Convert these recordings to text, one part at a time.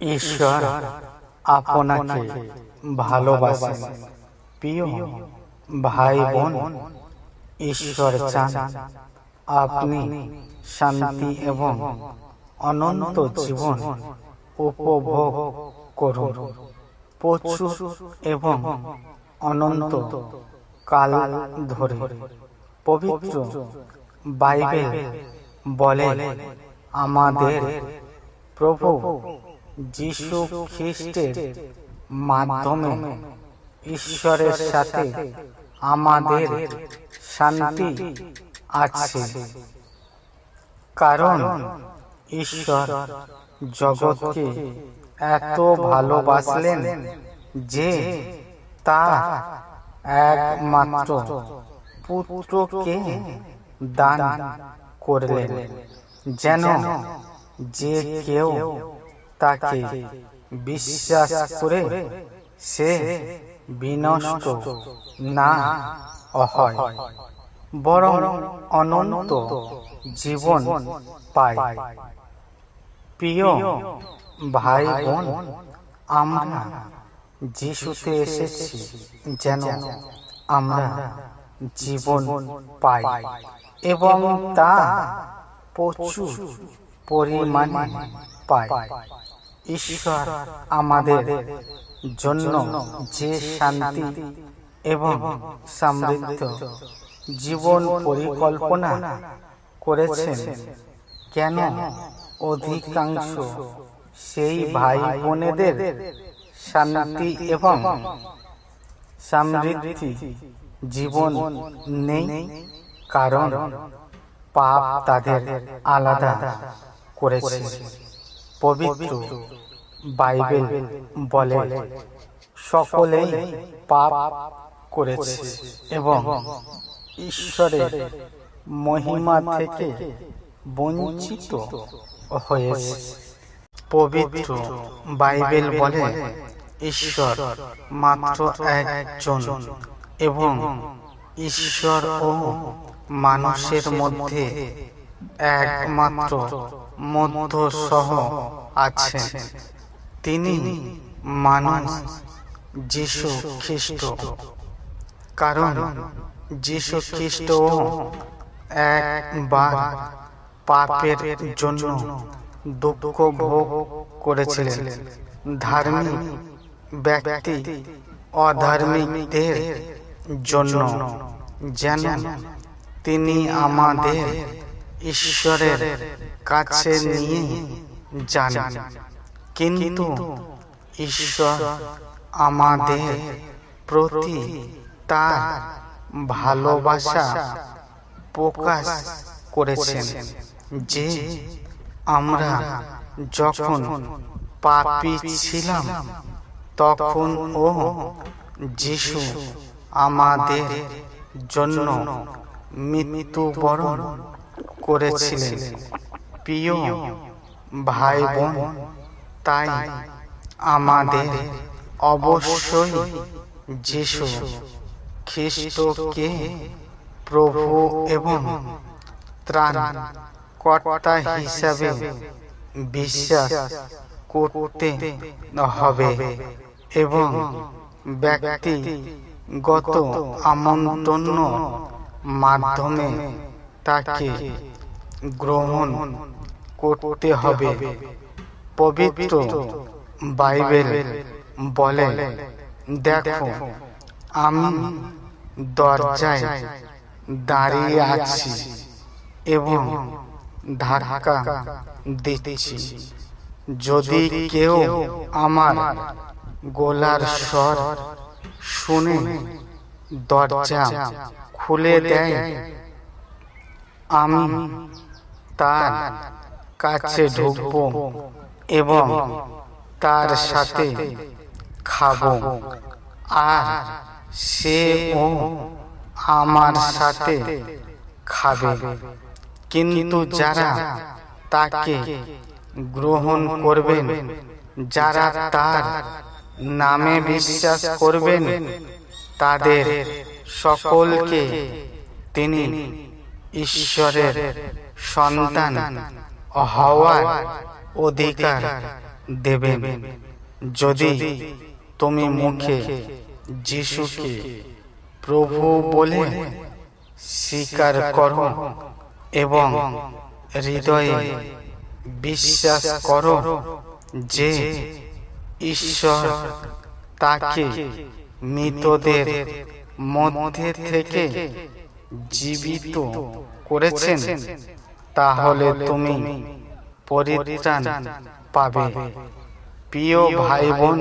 ঈশ্বর আপনাকে ভালোবাসেন প্রিয় ভাই বোন, ঈশ্বর চান আপনি শান্তি এবং অনন্ত জীবন উপভোগ করুন। প্রচুর এবং অনন্ত কাল ধরে পবিত্র বাইবেল বলে, আমাদের প্রভু যিশু খ্রিস্টের মাধ্যমে ঈশ্বরের সাথে আমাদের শান্তি আছে। কারণ ঈশ্বর জগৎকে এত ভালোবাসলেন যে তা একমাত্র পুত্রকে দান করলেন। যেন যে কেউ তাকে বিশ্বাস করে সে বিনষ্ট না হয় বরং অনন্ত জীবন পায়। প্রিয় ভাই বোন আমরা যিশুতে এসেছি যেন আমরা জীবন পাই এবং তা প্রচুর পরিমাণে পাই। ঈশ্বর আমাদের জন্য যে শান্তি এবং সমৃদ্ধ জীবন পরিকল্পনা করেছেন, কেন অধিকাংশ সেই ভাই বোনেদের শান্তি এবং সমৃদ্ধি জীবন নেই, কারণ পাপ তাদের আলাদা করেছে। পবিত্র বাইবেল বলে, সকলেই পাপ করেছে এবং ঈশ্বরের মহিমা থেকে বঞ্চিত হয়েছে। পবিত্র বাইবেল বলে, ঈশ্বর মাত্র একজন এবং ঈশ্বর ও মানুষের মধ্যে একমাত্র মধ্য সহ আছেন তিনি মানুষ যিশু খ্রিস্ট। কারণ যিশু খ্রিস্ট একবার পাপের জন্য দুঃখ ভোগ করেছিলেন। ধার্মিক ব্যক্তি অধার্মিকদের জন্য যেন তিনি আমাদের ঈশ্বরের কাছে নিয়ে যান। কিন্তু ঈশ্বর আমাদের প্রতি তার ভালোবাসা প্রকাশ করেছেন, যে আমরা যখন পাপি ছিলাম, তখন ও যিশু আমাদের জন্য মৃত্যুবরণ করেছিলেন। প্রিয় ভাই বোন তাই আমাদের অবশ্যই যিশু খ্রিস্টকে প্রভু এবং ত্রাণ কর্তা হিসাবে বিশ্বাস করতে হবে এবং ব্যক্তিগত আমন্ত্রণ মাধ্যমে তাকে গ্রহণ করতে হবে। পবিত্র বাইবেল বলে, দেখো, আমি দরজায় দাঁড়িয়ে আছি এবং ধাক্কা দিতেছি যদি কেউ আমার গোলার স্বর শুনে দরজা খুলে দেয় আমি তার কাছে ঢুকব এবং তার সাথে খাব। আর সে ও আমার সাথে খাবে। কিন্তু যারা তাকে গ্রহণ করবেন, যারা তার নামে বিশ্বাস করবেন, তাদের সকলকে তিনি ঈশ্বরের সন্তান হওয়ার অধিকার দেবেন। যদি তুমি মুখে যিশুকে প্রভু বলে স্বীকার করো এবং হৃদয়ে বিশ্বাস করো যে ঈশ্বর তাকে মৃতদের মধ্যে থেকে জীবিত করেছেন তাহলে তুমি পরিত্রাণ পাবে। প্রিয় ভাই বোন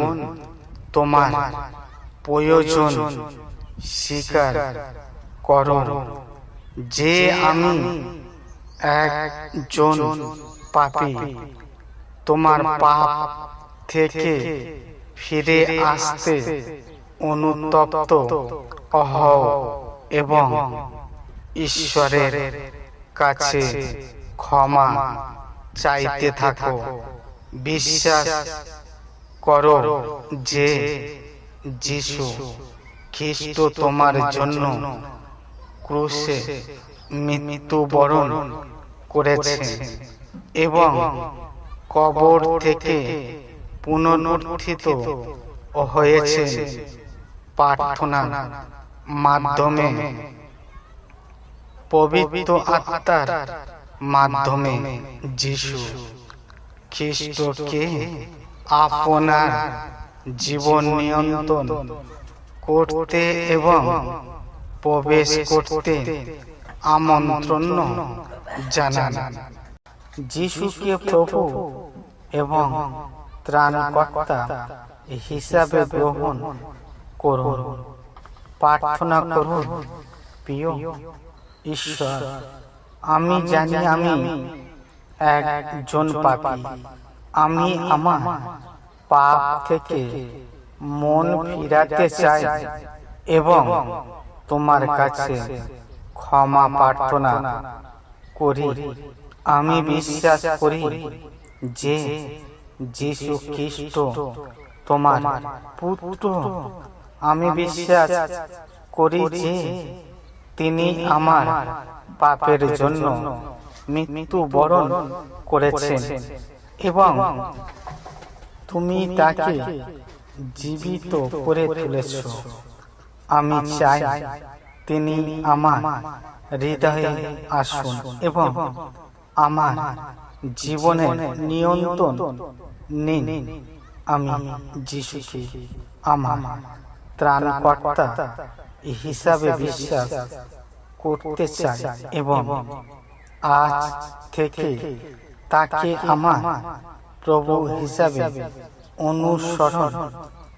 তোমার প্রয়োজন স্বীকার করো। যে আমি একজন পাপী তোমার পাপ থেকে ফিরে আসতে অনুতপ্ত হও এবং ঈশ্বরের কাছে ক্ষমা চাইতে থাকো। বিশ্বাস করো যে যিশু খ্রিস্ট তোমার জন্য ক্রুশে মৃত্যুবরণ করেছেন এবং কবর থেকে পুনরুত্থিত হয়েছে। প্রার্থনা মাধ্যমে পবিত্র আত্মার মাধ্যমে যিশু খ্রিস্টকে আপনার জীবন নিয়ন্ত্রণ করতে এবং প্রবেশ করতে আমন্ত্রণ জানান। যিশুকে প্রভু এবং ত্রাণকর্তা হিসাবে গ্রহণ করুন। প্রার্থনা করুন, প্রিয় ঈশ্বর, আমি জানি আমি একজন পাপী। আমি আমার পাপ থেকে মন ফিরাতে চাই এবং তোমার কাছে ক্ষমা প্রার্থনা করি। আমি বিশ্বাস করি যে যিশু খ্রিস্ট তোমার পুত্র। আমি বিশ্বাস করি যে তিনি আমার পাপের জন্য মৃত্যু বরণ করেছেন। এবং তুমি তাকে জীবিত করে তুলেছ। আমি চাই তিনি আমার হৃদয়ে আসুন এবং আমার জীবনের নিয়ন্ত্রণ নিন। আমি যিশুকে, আমার ত্রাণকর্তা হিসাবে বিশ্বাস করতে চাই এবং আজ থেকে তাকে আমার প্রভু হিসাবে অনুসরণ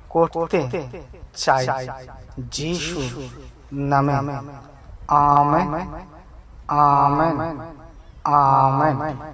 করতে চাই। যিশু নামে। আমেন। আমেন। আমেন।